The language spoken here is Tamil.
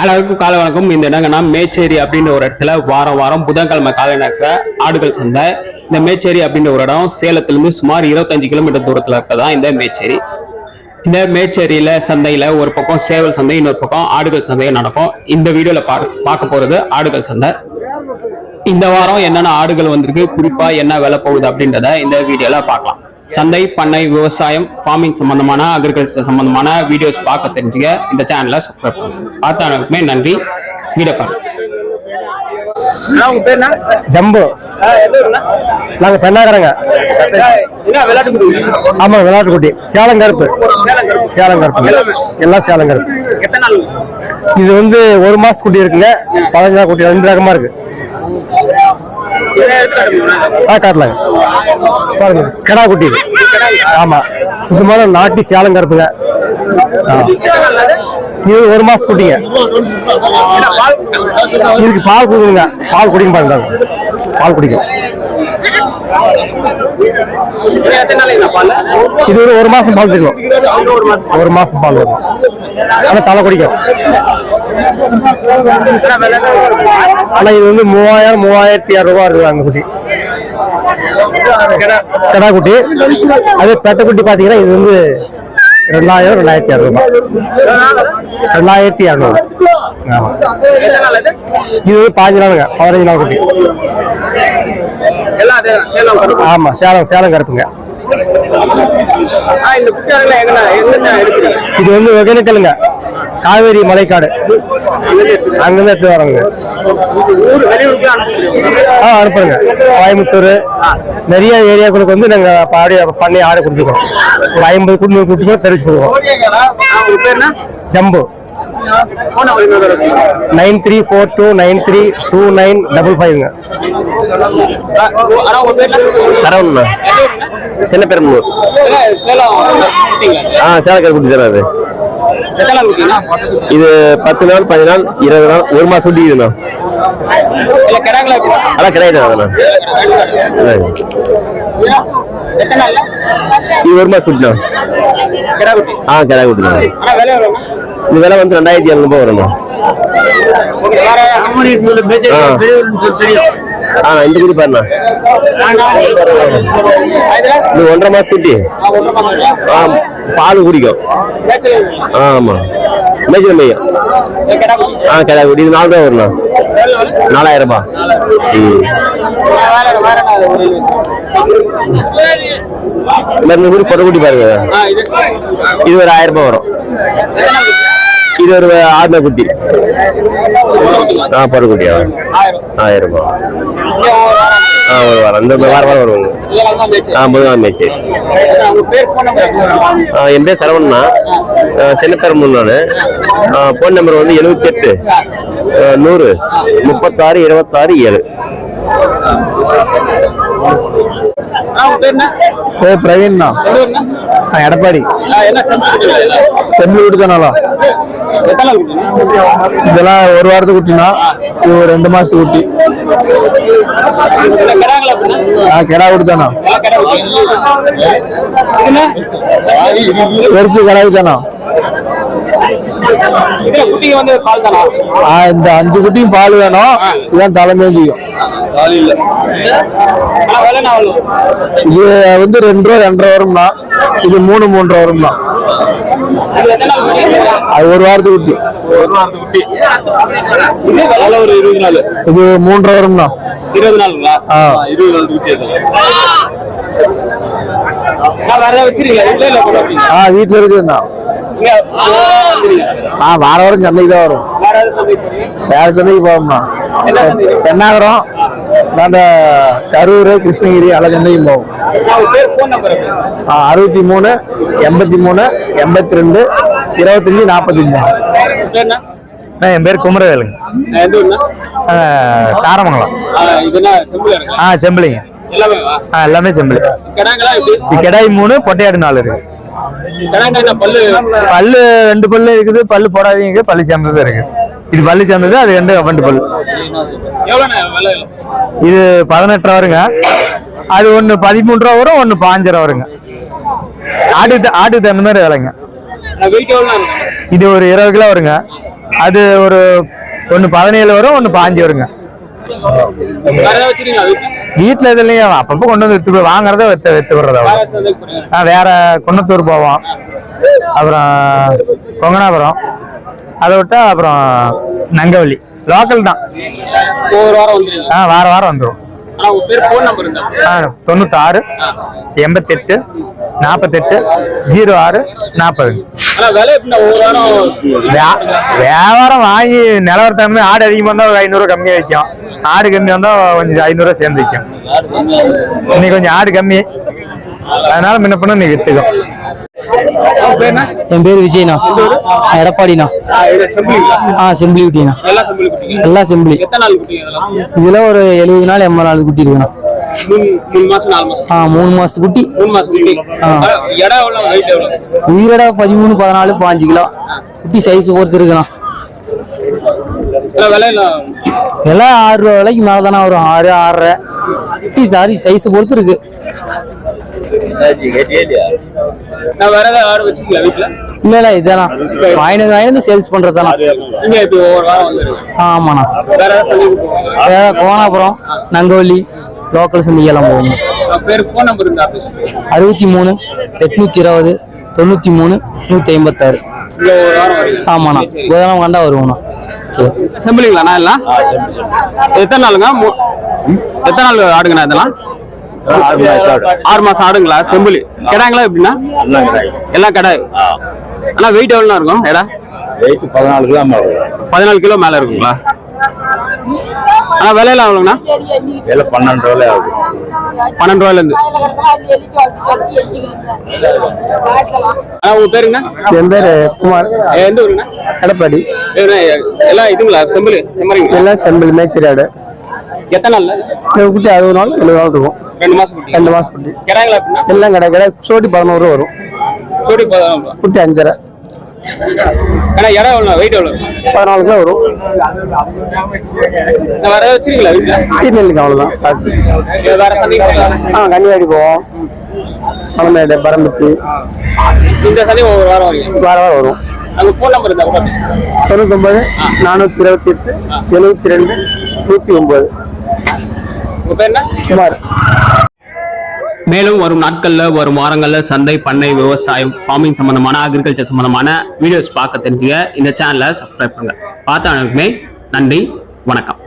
அனைவருக்கும் காலை வணக்கம் இந்த இடங்கன்னா மேச்சேரி அப்படின்ற ஒரு இடத்துல வாரம் வாரம் புதன்கிழமை காலை நடக்கிற ஆடுகள் சந்தை. இந்த மேச்சேரி அப்படின்ற ஒரு இடம் சேலத்திலிருந்து சுமார் இருபத்தஞ்சு கிலோமீட்டர் தூரத்தில் இருக்கதா இந்த மேச்சேரி. இந்த மேச்சேரியில சந்தையில ஒரு பக்கம் சேவல் சந்தை இன்னொரு பக்கம் ஆடுகள் சந்தையும் நடக்கும். இந்த வீடியோல பா பார்க்க போறது ஆடுகள் சந்தை. இந்த வாரம் என்னென்ன ஆடுகள் வந்திருக்கு குறிப்பா என்ன விலை போகுது அப்படின்றத இந்த வீடியோல பார்க்கலாம். சந்தை பண்ணை விவசாயம் ஃபார்மிங் சம்பந்தமான அக்ரிகல்ச்சர் சம்பந்தமான வீடியோஸ் பார்க்க தெரிஞ்சுக்க இந்த சேனலை சப்ஸ்கிரைப் பண்ணுங்க. பார்த்தவங்களுக்குமே நன்றி. வீடியோ பாருங்க. உங்க பேர் என்ன? ஜம்பு. நாங்க பெண்ணாகரங்க. ஆமா விளையாட்டு குட்டி சேலம் கருப்பு சேலம் கருப்பு எல்லாம் சேலம் கருப்பு எத்தனை நாள்? இது வந்து ஒரு மாச குட்டி இருக்குங்க பதினஞ்சு குட்டி ரெண்டு ரகமா இருக்கு. ஆ காட்டலாங்க. பாருங்க கிடா குட்டி ஆமாம் ஆமா. சுத்தமான நாட்டி சேலம் கருப்புங்க. இது ஒரு மாசம் குட்டிங்க. இதுக்கு பால் கொடுங்க. பால் குடிங்க பாருங்க. பால் குடிக்கும். இது ஒரு ஒரு மாசம் பால் தெரியும் ஒரு மாசம் பால் வரும். ஆனா தலை குடிக்கும். ஆனா இது வந்து மூவாயிரம் மூவாயிரத்தி இரநூறுவா இருக்குது அந்த குட்டி. கிடா குட்டி. அதே பெட்டை குட்டி பாத்தீங்கன்னா இது வந்து ரெண்டாயிரம் ரெண்டாயிரத்தி இரநூறுபா ரெண்டாயிரத்தி இரநூறு இது வந்து பாஞ்சு நாளுங்க பதினஞ்சு நாள் குட்டி ஆமா சேலம் சேலம் கருப்புங்க. இது வந்து ஒகேனக்கலுங்க காவேரி மலைக்காடு. அங்கிருந்து எடுத்து வரோங்க. ஆ அனுப்புறேங்க. கோயம்புத்தூர் நிறைய ஏரியாக்களுக்கு வந்து நாங்கள் அப்போ ஆடி பண்ணி ஆடு கொடுத்துருக்கோம். ஒரு ஐம்பது குட்டி நூறு குட்டி கூட தெரிவிச்சு என்ன Jambu. Nine three four two nine three two nine double ஃபைவ்ங்க? Saravana சின்ன பெரும்பூர் ஆ சேலக்கார குட்டி தானே அது? இது பத்து நாள் பதினஞ்சு நாள் இருபது நாள் ஒரு கிடாங்களா இப்போ? அதான் கிடையாது? இது ஒரு மாதம் குட்டிண்ணா கிடா குட்டி. ஆ கிடா? இது விலை வந்து ரெண்டாயிரத்தி எழுநூறுபா வரும்ண்ணா ஆ. இந்த குட்டி பாருண்ணா? இது ஒன்றரை மாசம் குட்டி ஆ, பால் குடிக்கும் பேச்சல் ஆ, ஆமா மேய்ச்சல் மேயும் கிடா. ஆ கிடா குட்டி இது நாலு ரூபா வருண்ணா? நாலாயிரம் ரூபாய் ம் இந்த குட்டி பொட்டை குட்டி பாருங்க இது ஒரு ஆயிரம் ரூபாய் வரும்? இது ஒரு ஆறுனா குட்டி ஆ பொட்டை குட்டியா ஆயிரம். ரூபாய் இங்க ஒரு வாரம். ஆ ஒரு வாரம் இந்த வாரம் வாரம் வருவாங்க. ஆ number. ஆ, என் பேர் சரவணா சின்னத்தரம்பூர் நான் ஃபோன் நம்பர் வந்து எழுபத்தி எட்டு நூறு முப்பத்தாறு இருபத்தாறு ஏழு ஆ, உங்க பேர் என்ன? ஏ பிரவீன்ண்ணா? எடப்பாடி? செம்மி குட்டிங்க? இதெல்லாம் ஒரு வாரத்துக்கு குட்டினா இது ஒரு ரெண்டு மாசத்துக்கு குட்டி? ஆ கிடா. இதுல? பெருசு கிடா? ஆ இந்த அஞ்சு குட்டியும் பால் வேணும் இதான் தலைமையும் அவ்வளவு? இது வந்து ரெண்டு ரூபா ரெண்டரை வரும்னா இது மூணு மூன்றரை வரும்னா? அது ஒரு வாரத்துக்கு குட்டி ஒரு இருபது நாள் இது மூன்றரை வரும்னா இருபது நாளுங்களா. இருபது நாள் குட்டி வீட்டுல இருக்குதுண்ணா. ஆ வார வாரம் சந்தைக்கு தான் வரும் வேற சந்தைக்கு சந்தை? பெண்ணாகரம் அந்த கரூர் கிருஷ்ணகிரி சந்தைக்கும் போவோம் அறுபத்தி மூணு எண்பத்தி மூணு எண்பத்தி ரெண்டு இருபத்தஞ்சி நாற்பத்தஞ்சு. என் பேர் குமரவேலுங்க. தாரமங்கலம். இதுனா செம்பிள் இருக்கு? ஆ செம்பிளிங்க எல்லாமே வா? ஆ எல்லாமே செம்பிளி கிடாய் மூணு பொட்டையாடு நாலு இருக்கு. பல்லு? பல்லு ரெண்டு பல்லு இருக்குது. பல்லு போடாதீங்க பல்லு சேர்ந்தது இருக்கு. இது பல்லு சேர்ந்தது அது ரெண்டு பல்லு. எவ்வளோண்ணே விலை? இது பதினெட்டு ரூபா வருங்க. அது ஒன்று பதிமூணு ரூபா வரும் ஒன்று பாஞ்சு ரூபா வருங்க. ஆட்டுக்கு ஆட்டுக்கு தகுந்த மாதிரி விலைங்க. இது ஒரு இருபது கிலோ வருங்க. அது ஒரு ஒன்று பதினேழு வரும் ஒன்று பாஞ்சு வருங்க. வீட்டுல? வீட்டில் இதுலையும் அப்பப்போ கொண்டு வந்து வித்து வாங்குறத வித்து வித்து விடுறது? வேற குன்னத்தூர் போவோம். அப்புறம் கொங்கனாபுரம். அதை விட்டா அப்புறம் நங்கவள்ளி. லோக்கல் தான். ஆ வார வாரம் வந்துடும் தொண்ணூத்தாறு எண்பத்தெட்டு நாற்பத்தெட்டு ஜீரோ ஆறு நாற்பது வியாபாரம் வாங்கி நிலவரத்தன்மை ஆடு அதிகமாக இருந்தால் ஒரு ஐநூறு கம்மியாக விற்கும் ஆடு கம்மி வந்தால் கொஞ்சம் ஐநூறுரூவா சேர்ந்து விற்கும் இன்னைக்கு கொஞ்சம் ஆடு கம்மி. அதனால முன்ன பின்ன இன்னைக்கு வித்துக்கும். என் பேர் விஜய்ண்ணா. எடப்பாடிண்ணா. ஆ செம்பிளி குட்டிண்ணா. எல்லாம் செம்பிளி இதெல்லாம் இதுல ஒரு எழுபது நாள் எண்பது நாள் குட்டி இருக்குண்ணா மூணு மூணு ஆ மூணு குட்டி. மூணு மாசம் குட்டி உயிரோட பதிமூணு பதினாலு பாஞ்சு கிலோ. குட்டி சைஸ் பொறுத்து இருக்குண்ணா. எல்லாம் ஆறு ரூபா விலைக்கு மேலே தானே வரும். ஆறு ஆறரை. குட்டி சாரி சைஸ் பொறுத்து இருக்கு. நான் வேற ஏதாவது ஆடு வச்சிருக்கீங்களா வீட்டுல இல்ல இல்ல இதானா வாங்கினது வாங்கினது சேல்ஸ் பண்றதானா நீங்க இப்ப ஒவ்வொரு வாரம் ஆமாண்ணா. வேற ஏதாவது போவாங்க வேற கோணாபுரம் நங்கவள்ளி லோக்கல் சந்தைக்கெல்லாம் போகணும் பேர் ஃபோன் நம்பர் இருந்தா அறுபத்தி மூணு எட்நூத்தி இருபது தொண்ணூத்தி மூணு நூத்தி ஐம்பத்தாறு ஆமாண்ணா. புதன்கிழமை கண்டா வருவோண்ணா சரி. செம்பிளிங்களாண்ணா எல்லாம் எத்தனை நாளுங்க? எத்தனை நாள் ஆடுங்கண்ணா இதெல்லாம்? ஆறு மாசம் ஆடுங்களா? செம்பிளி கிடாங்களா எப்படின்னா? எல்லாம் கடை ஆனா வெயிட் எவ்வளோ இருக்கும்? எடா? வெயிட் பதினாலு கிராம் பதினாலு கிலோ மேல இருக்குங்களா? ஆனா விலையெல்லாம் எவ்வளோங்கண்ணா? விலை பன்னெண்டு ரூபாய் ஆகுது. பன்னெண்டு ரூபாயில இருந்து ஆனா உங்க பேருங்கண்ணா? என் பேர் குமார். எந்த ஊருங்கண்ணா? எடப்பாடி. ஏண்ணா, எல்லாம் இதுங்களா? செம்பிளி செம்மறிங்க எல்லாம் செம்பிள் மேய்ச்சரி ஆடு. எத்தனை இந்த குட்டி அறுபது நாள் எழுபது நாள் இருக்கும். ரெண்டு மாசம் குட்டி. ரெண்டு மாசம் குட்டி. கிடாங்களா எல்லாம் கடை கடை சோட்டி பதினோரு ரூபா வரும். சோடி பதினாலு ரூபா குட்டி அஞ்சரை. ஆனா இடம் எவ்வளோ வெயிட் எவ்வளோ? பதினாலு கிலோ வரும். வேற வச்சிருக்கீங்களா வீட்டுல? இல்லைங்க அவ்வளோதான் ஸ்டார்ட் வேற சந்தைக்கு ஆ கன்னிவாடி போவோம். பழமேடு பரம்பத்தி. இந்த சந்தை ஒவ்வொரு வாரம் வரீங்க. வார வாரம் வரும். அங்க ஃபோன் நம்பர் இருந்தா தொண்ணூத்தொம்பது நானூற்றி இருபத்தி எட்டு எழுபத்தி ரெண்டு நூற்றி ஒம்பது உங்க பேர் என்ன? குமார். மேலும் வரும் நாட்கள்ல வரும் வாரங்கள்ல சந்தை பண்ணை விவசாயம் ஃபார்மிங் சம்பந்தமான அக்ரிகல்ச்சர் சம்பந்தமான வீடியோஸ் பார்க்க தெரிஞ்சுக்க இந்த சேனலை சப்ஸ்கிரைப் பண்ணுங்க. பார்த்த அனைவருக்குமே நன்றி வணக்கம்.